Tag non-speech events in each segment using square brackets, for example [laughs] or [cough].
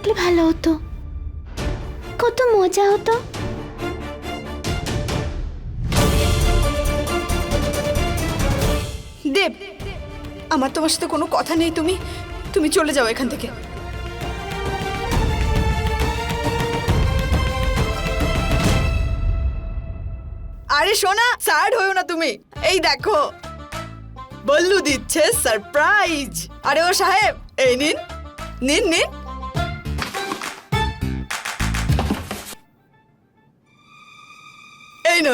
থাকলে ভালো হতো। কত মজা হতো। দেব, আমার তোমার সাথে কোনো কথা নেই তুমি। তুমি চলে যাও এখান থেকে। আরে সোনা স্যাড হয়েও না তুমি। এই দেখো। বল্লু দিচ্ছে সারপ্রাইজ আরে ও সাহেব, এই নিন। নিন নিন। এই নো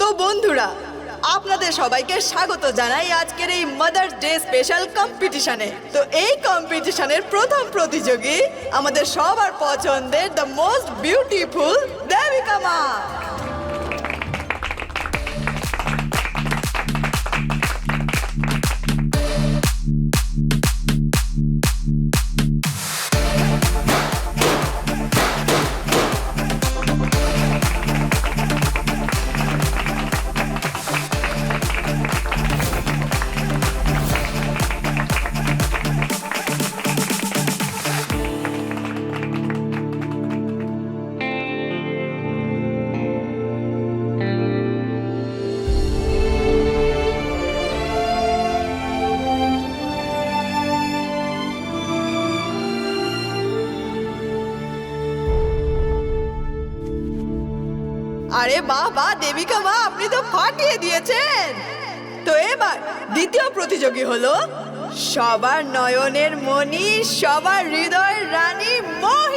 তো বন্ধুরা, আপনাদের সবাইকে স্বাগত জানাই আজকের এই মাদার্স ডে স্পেশাল কম্পিটিশনে তো এই কম্পিটিশনের প্রথম প্রতিযোগী আমাদের সবার পছন্দের দ্য মোস্ট বিউটিফুল দেবিকা মা। আরে বাহ বাহ দেবিকা মা, আপনি তো ফাটিয়ে দিয়েছেন। তো এবার দ্বিতীয় প্রতিযোগী হলো সবার নয়নের মণি, সবার হৃদয়ের রানী মোহিনী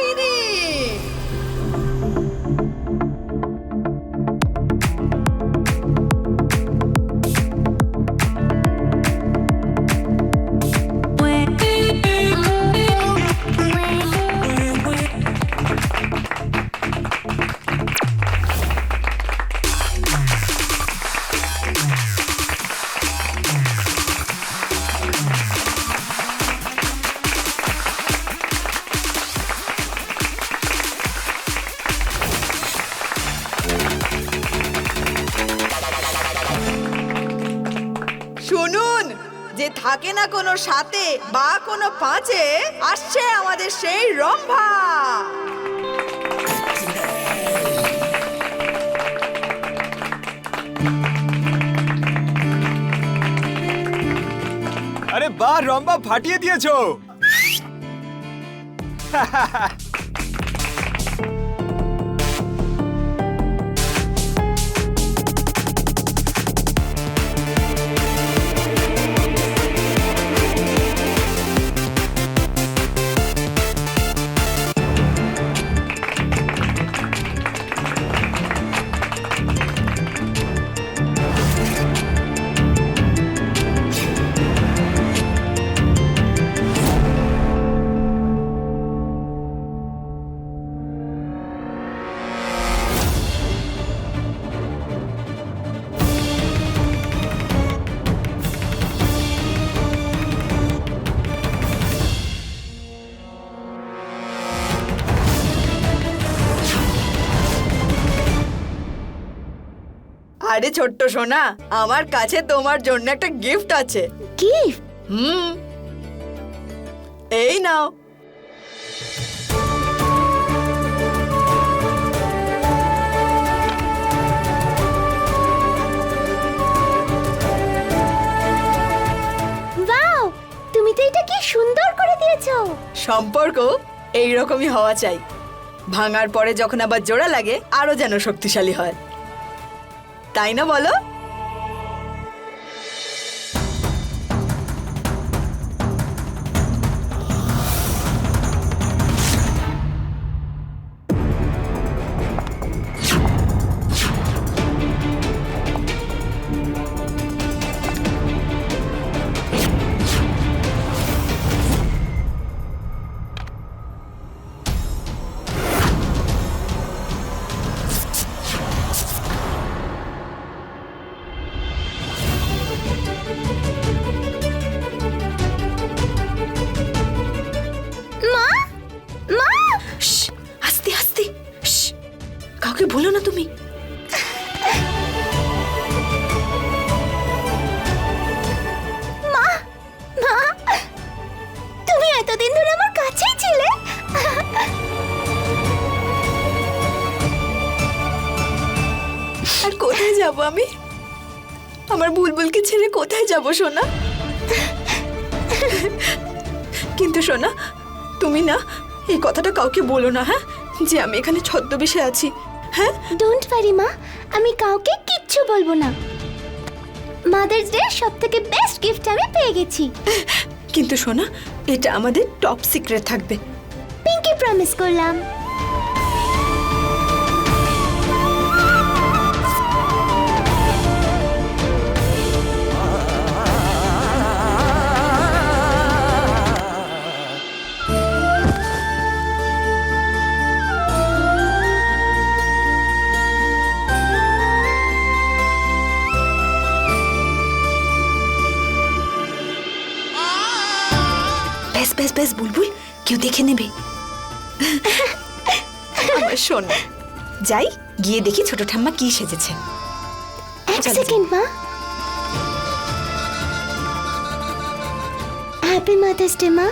থাকে না কোনো সাথে বা কোনো পাঁচে, আসছে আমাদের সেই রম্ভা। আরে বা রম্বা ফাটিয়ে দিয়েছ। [laughs] আরে ছোট্ট সোনা আমার কাছে তোমার জন্য একটা গিফট আছে। গিফট হুম। এই নাও। তুমি তো এটা কি সুন্দর করে দিয়েছ। সম্পর্ক এই রকমই হওয়া চাই। ভাঙার পরে যখন আবার জোড়া লাগে আরও যেন শক্তিশালী হয়। তাই না বলো? আমাকে ছেড়ে কোথায় যাব সোনা? কিন্তু সোনা তুমি না এই কথাটা কাউকে বলো না হ্যাঁ? যে আমি এখানে ছদ্মবেশে আছি হ্যাঁ? ডোন্ট ওয়ারি মা আমি কাউকে কিচ্ছু বলব না। মাদার্স ডে সব থেকে বেস্ট গিফট আমি পেয়ে গেছি। কিন্তু সোনা এটা আমাদের টপ সিক্রেট থাকবে। পিঙ্কি প্রমিস করলাম। সোনা যাই গিয়ে দেখি ছোট ঠাম্মা কি সেজেছে। এক সেকেন্ড মা। হ্যাপি মাদার্স ডে মা।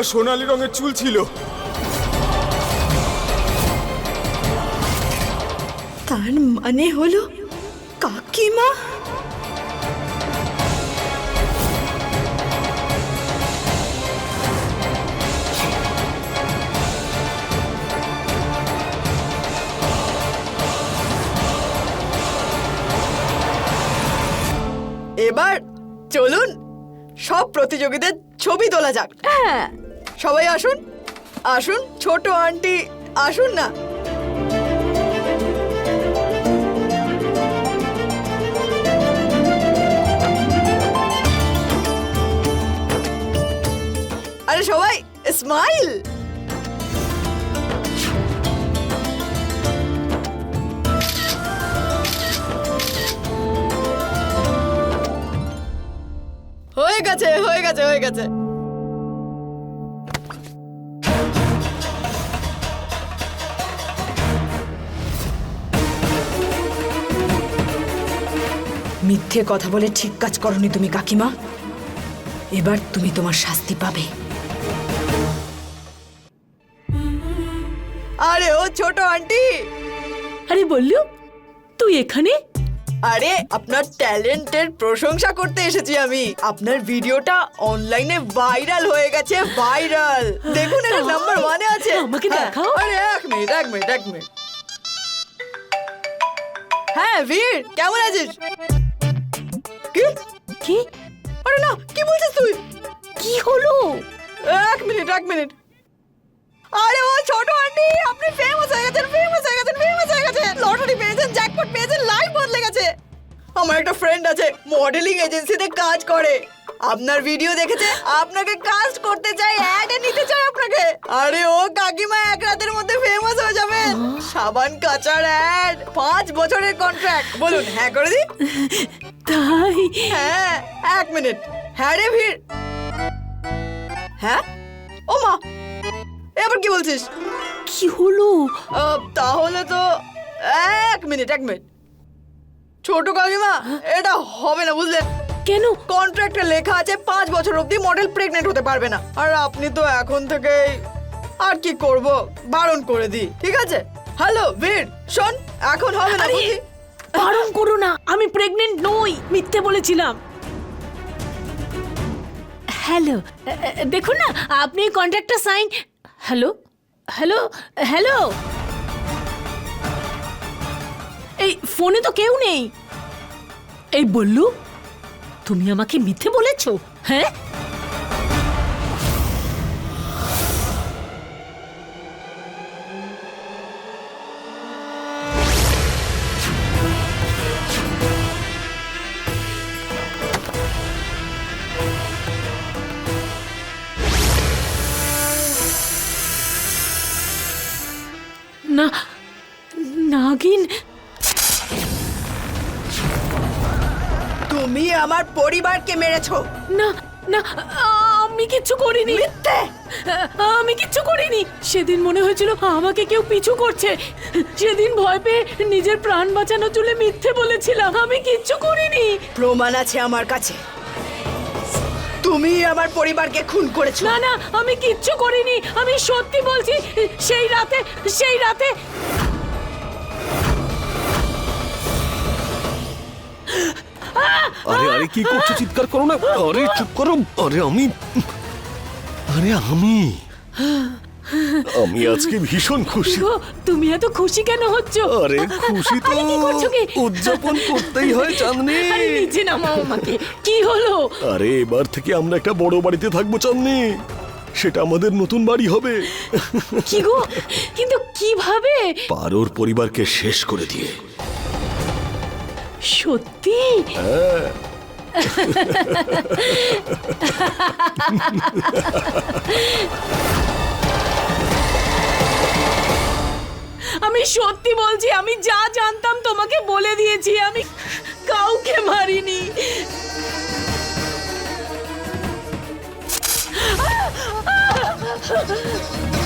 আর সোনালি রঙের চুল ছিল। তার মানে হলো কাকিমা? এবার চলুন সব প্রতিযোগীদের ছবি তোলা যাক। হ্যাঁ। সবাই আসুন। আসুন ছোট আন্টি আসুন না। আরে সবাই স্মাইল হয়ে গেছে হয়ে গেছে হয়ে গেছে। মিথ্যে কথা বলে ঠিক কাজ করনি তুমি কাকিমা। এবার তুমি তোমার শাস্তি পাবে। আরে ও ছোট আন্টি। আরে বললু তুই এখানে? আরে আপনার ট্যালেন্টের প্রশংসা করতে এসেছি আমি। আপনার ভিডিওটা অনলাইনে ভাইরাল হয়ে গেছে ভাইরাল। দেখুন এটা নাম্বার ওয়ানে আছে। আমাকে হ্যাঁ, দেখাও। আরে এক মিনিট এক মিনিট এক মিনিট। হ্যাঁ বীর কেমন আছিস? কি কি? আরে না কি বলছিস তুই? কি হলো? এক মিনিট এক মিনিট। আরে ও ছোট আন্টি আপনি ফেমাস হয়ে গেছেন ফেমাস হয়ে গেছেন ফেমাস হয়ে গেছেন। লটারি পেয়েছেন জ্যাকপট পেয়েছেন লাইফ বদলে গেছে। আমার একটা ফ্রেন্ড আছে মডেলিং এজেন্সিতে কাজ করে। আপনার ভিডিও দেখেছে? আপনাকে কাস্ট করতে চাই অ্যাডে নিতে চাই আপনাকে। আরে ও কাকিমা এক রাতের মধ্যে ফেমাস হয়ে যাবেন সাবান কাচার অ্যাড পাঁচ বছরের কন্ট্রাক্ট বলুন হ্যাঁ করে দি তাই? হ্যাঁ এক মিনিট। হ্যাঁ রে ভিড়। হ্যাঁ? ও মা! এবার কি বলছিস? কি হলো? তাহলে তো এক মিনিট এক মিনিট। ছোট কাকিমা এটা হবে না বুঝলেন কেন? কন্ট্রাক্টে লেখা আছে পাঁচ বছর অবধি মডেল প্রেগনেন্ট হতে পারবে না। আর আপনি তো এখন থেকেই আর কি করব? বারণ করে দিই ঠিক আছে? হ্যালো বীর শোন এখন হবে না আরে, বুঝলি? বারণ করো না আমি প্রেগনেন্ট নই মিথ্যে বলেছিলাম। হ্যালো দেখুন না আপনি কন্ট্রাক্টটা সাইন হ্যালো হ্যালো হ্যালো। এই ফোনে তো কেউ নেই। এই বললু তুমি আমাকে মিথ্যে বলেছ হ্যাঁ? আমার পরিবারকে মেরেছো। না না আমি কিচ্ছু করিনি। মিথ্যে! আমি কিচ্ছু করিনি। সেদিন মনে হয়েছিল আমাকে কেউ পিছু করছে। সেদিন ভয় পেয়ে নিজের প্রাণ বাঁচানোর জন্য মিথ্যে বলেছিলাম। আমি কিচ্ছু করিনি। প্রমাণ আছে আমার কাছে। তুমি আমার পরিবারকে খুন করেছ। না না আমি কিচ্ছু করিনি। আমি সত্যি বলছি সেই রাতে সেই রাতে। আরে আরে কি করছ? চিৎকার করো না। আরে চুপ করো। আরে আমি আরে আমি আমি আজকে ভীষণ খুশি। গো, তুমি এত খুশি কেন হচ্ছ? আরে খুশি তো আরে, কি করছ কি? উদযাপন করতেই হয় চাঁদনি। আরে নিচে নামাও আমাকে। কি হলো? আরে এবার থেকে আমরা একটা বড় বাড়িতে থাকব চাঁদনি। সেটা আমাদের নতুন বাড়ি হবে। কি গো? কিন্তু কীভাবে? পারোর পরিবারকে শেষ করে দিয়ে। সত্যি? আমি সত্যি বলছি আমি যা জানতাম তোমাকে বলে দিয়েছি আমি কাউকে মারিনি। এই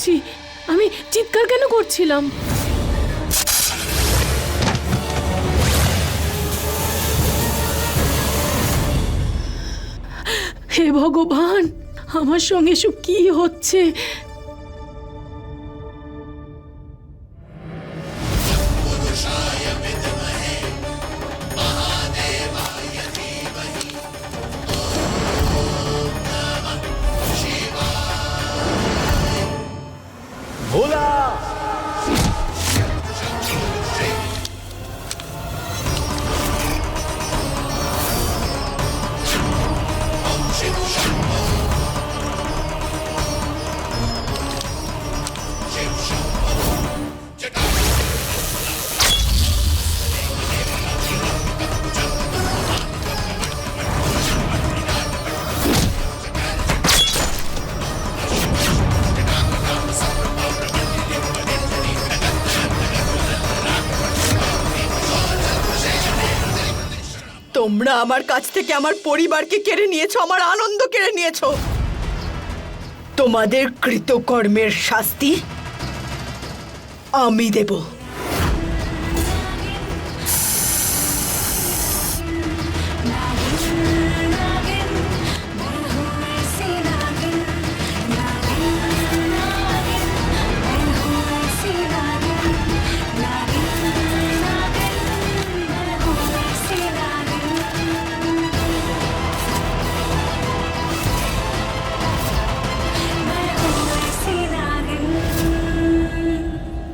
করছি? আমি চিৎকার কেন করছিলাম? হে ভগবান আমার সঙ্গে সব কি হচ্ছে? তোমরা আমার কাছ থেকে আমার পরিবারকে কেড়ে নিয়েছো, আমার আনন্দ কেড়ে নিয়েছো। তোমাদের কৃতকর্মের শাস্তি আমি দেব।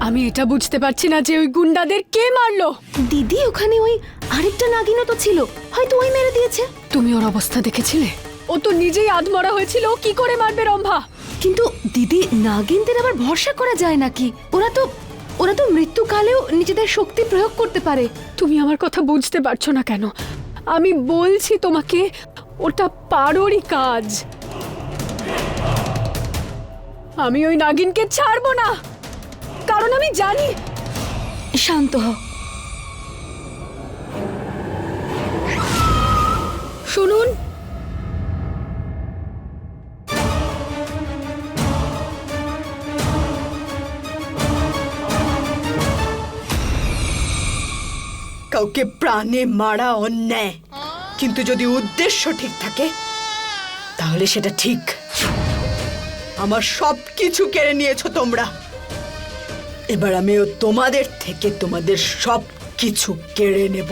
আমি এটা বুঝতে পারছি না যে ওই গুন্ডাদের কে মারলো। দিদি ওখানে ওই আরেকটা নাগিনও তো ছিল। হয়তো ওই মেরে দিয়েছে। তুমি ওর অবস্থা দেখেছিলে? ও তো নিজেই আধমরা হয়েছিল ও কি করে মারবে রম্ভা? কিন্তু দিদি নাগিনদের আবার ভরসা করা যায় নাকি? ওরা তো ওরা তো মৃত্যুকালেও নিজেদের শক্তি প্রয়োগ করতে পারে। তুমি আমার কথা বুঝতে পারছ না কেন? আমি বলছি তোমাকে ওটা পারোরই কাজ। আমি ওই নাগিনকে ছাড়বো না। কারণ আমি জানি। শান্ত হ শুনুন। কাউকে প্রাণে মারা অন্যায়। কিন্তু যদি উদ্দেশ্য ঠিক থাকে তাহলে সেটা ঠিক। আমার সব কিছু কেড়ে নিয়েছো তোমরা। এবার আমিও তোমাদের থেকে তোমাদের সব কিছু কেড়ে নেব।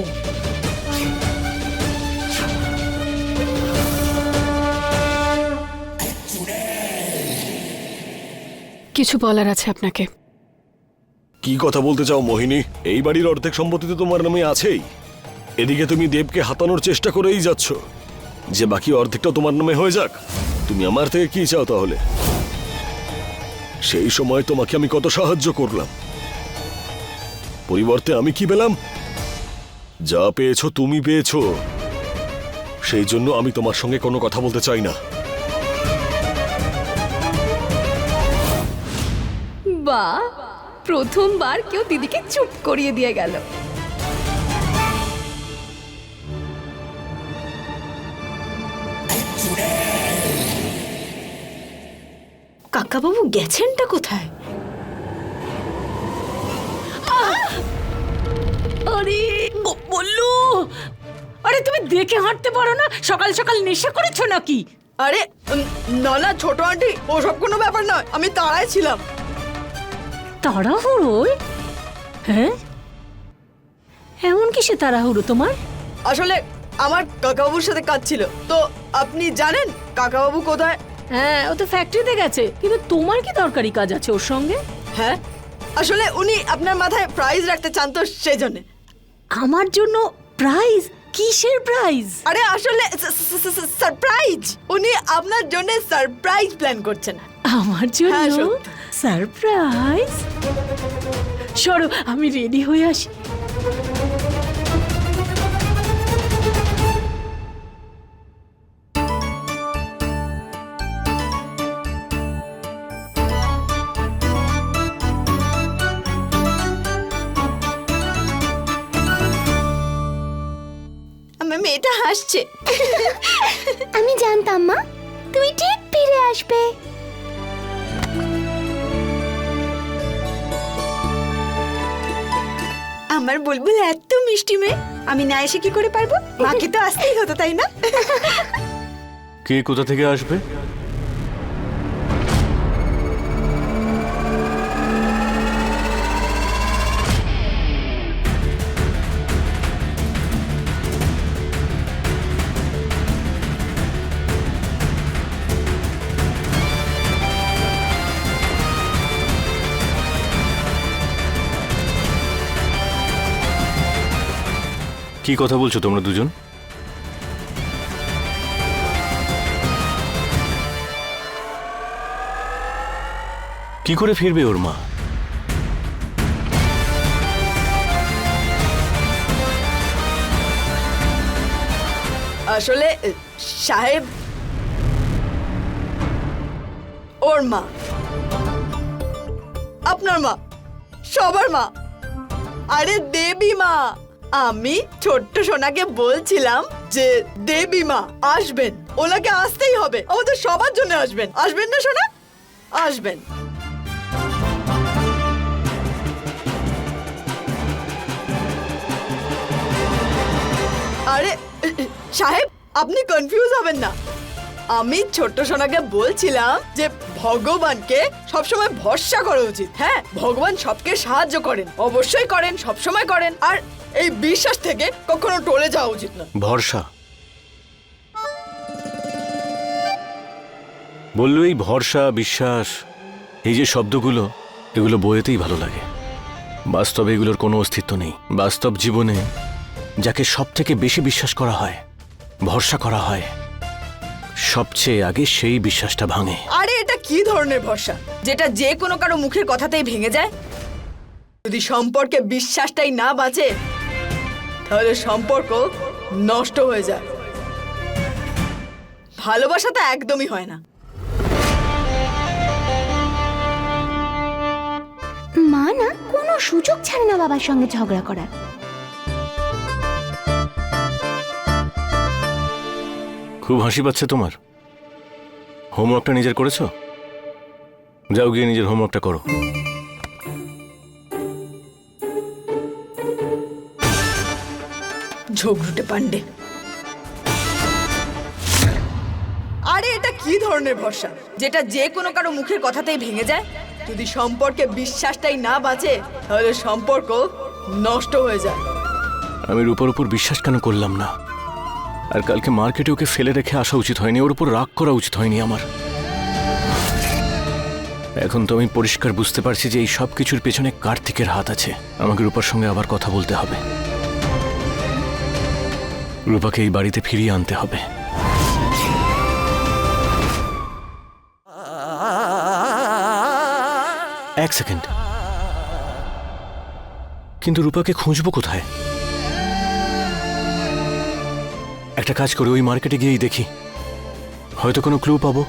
কিছু বলার আছে আপনাকে। কি কথা বলতে চাও মোহিনী? এই বাড়ির অর্ধেক সম্পত্তি তো তোমার নামে আছেই। এদিকে তুমি দেবকে হাতানোর চেষ্টা করেই যাচ্ছ। যে বাকি অর্ধেকটা তোমার নামে হয়ে যাক তুমি আমার থেকে কি চাও তাহলে? সেই সময় তোমাকে আমি কত সাহায্য করলাম। পরিবর্তে আমি কি পেলাম? যা পেয়েছ তুমি পেয়েছ। সেই জন্য আমি তোমার সঙ্গে কোনো কথা বলতে চাই না। বা, প্রথমবার কেউ দিদিকে চুপ করিয়ে দিয়ে গেল। কাকাবাবু গেছেনটা কোথায়? আরে বল্লু। আরে তুমি দেখে হাঁটতে পারো না? সকাল সকাল নেশা করেছ নাকি? আরে না না ছোট আন্টি ওসব কোনো ব্যাপার নয় আমি তাড়ায় ছিলাম। তাড়াহুড়োয়? হ্যাঁ? এমন কিসে তাড়াহুড়ো তোমার? আসলে আমার কাকাবাবুর সাথে কাজ ছিল। তো আপনি জানেন কাকাবাবু কোথায়? হ্যাঁ ও তো ফ্যাক্টরিতে গেছে। কিন্তু তোমার কি দরকারি কাজ আছে ওর সঙ্গে? হ্যাঁ আসলে উনি আপনার মাথায় প্রাইজ রাখতে চান তো সেই জন্য আমার জন্য প্রাইজ কিসের প্রাইজ আরে আসলে সারপ্রাইজ উনি আপনার জন্য সারপ্রাইজ প্ল্যান করছেন। আমার হ্যাঁ, জন্য সত্যি। সারপ্রাইজ সরো আমি রেডি হয়ে আসি। আসবে। আমার বুলবুল এত মিষ্টি মেয়ে, আমি না এসে কি করে পারব? মাকে তো আসতেই হতো, তাই না? কে কোথা থেকে আসবে? কি কথা বলছো তোমরা দুজন? কি করে ফিরবে ওর মা? আসলে সাহেব, ওর মা। আপনার মা, সবার মা। আরে দেবী মা! আমি ছোট্ট সোনাকে বলছিলাম যে দেবী মা আসবেন। ওনাকে আসতেই হবে। আমাদের সবার জন্য আসবেন। আসবেন না সোনা? আসবেন। আরে, সাহেব, আপনি কনফিউজ হবেন না। আমি ছোট্ট সোনাকে বলছিলাম যে ভগবানকে সবসময় ভরসা করা উচিত হ্যাঁ? ভগবান সবকে সাহায্য করেন, অবশ্যই করেন, সবসময় করেন। আর এই বিশ্বাস থেকে কখনো টলে যাওয়া উচিত না। ভরসা। বলল এই ভরসা বিশ্বাস এই যে শব্দগুলো এগুলো বইয়েতেই ভালো লাগে। বাস্তবে এগুলোর কোনো অস্তিত্ব নেই। বাস্তব জীবনে যাকে সব থেকে বেশি বিশ্বাস করা হয় ভরসা করা হয় সবচেয়ে আগে সেই বিশ্বাসটা ভাঙে। আরে এটা কি ধরনের ভরসা? যেটা যে কোনো কারও মুখের কথাতেই ভেঙে যায়? যদি সম্পর্কে বিশ্বাসটাই না বাঁচে তাহলে সম্পর্ক নষ্ট হয়ে যায়। ভালোবাসা তো একদমই হয় না। মা না কোনো সুযোগ ছাড়ে না বাবার সঙ্গে ঝগড়া করার। খুব হাসি পাচ্ছে তোমার। হোমওয়ার্কটা নিজের করেছ? যাও গিয়ে নিজের হোমওয়ার্কটা করো। ঝগড়ুটে পান্ডে আরে এটা কি ধরনের ভরসা? যেটা যে কোনো কারও মুখের কথাতেই ভেঙে যায়? যদি সম্পর্কে বিশ্বাসটাই না বাঁচে তাহলে সম্পর্ক নষ্ট হয়ে যায়। আমি রূপার উপর বিশ্বাস কেন করলাম না? আর কালকে মার্কেটে ওকে ফেলে রেখে আসা উচিত হয়নি ওর উপর রাগ করা উচিত হয়নি আমার। এখন তো আমি পরিষ্কার বুঝতে পারছি যে এই সব কিছুর পেছনে কার্তিকের হাত আছে। আমাকে রূপার সঙ্গে আবার কথা বলতে হবে। রূপাকে এই বাড়িতে ফিরিয়ে আনতে হবে। এক সেকেন্ড। কিন্তু রূপাকে খুঁজবো কোথায়? একটা কাজ করে, ওই মার্কেটে গিয়েই দেখি। হয়তো কোনো ক্লু পাবো।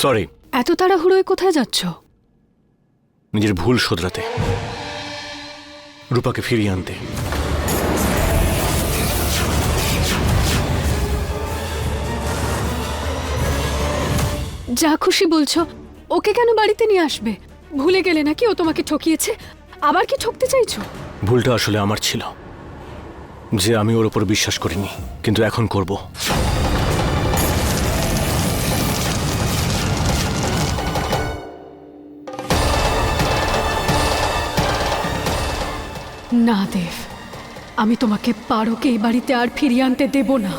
সরি এত তাড়াহুড়োয় কোথায় যাচ্ছ? নিজের ভুল শোধরাতে। রূপাকে ফিরিয়ে আনতে। যা খুশি বলছো ওকে কেন বাড়িতে নিয়ে আসবে? ভুলে গেলে নাকি ও তোমাকে ঠকিয়েছে? আবার কি ঠকতে চাইছো? ভুলটা আসলে আমার ছিল যে আমি ওর উপর বিশ্বাস করিনি কিন্তু এখন করব। না দেব। আমি তোমাকে পারোকে এই বাড়িতে আর ফিরিয়ে আনতে দেব না।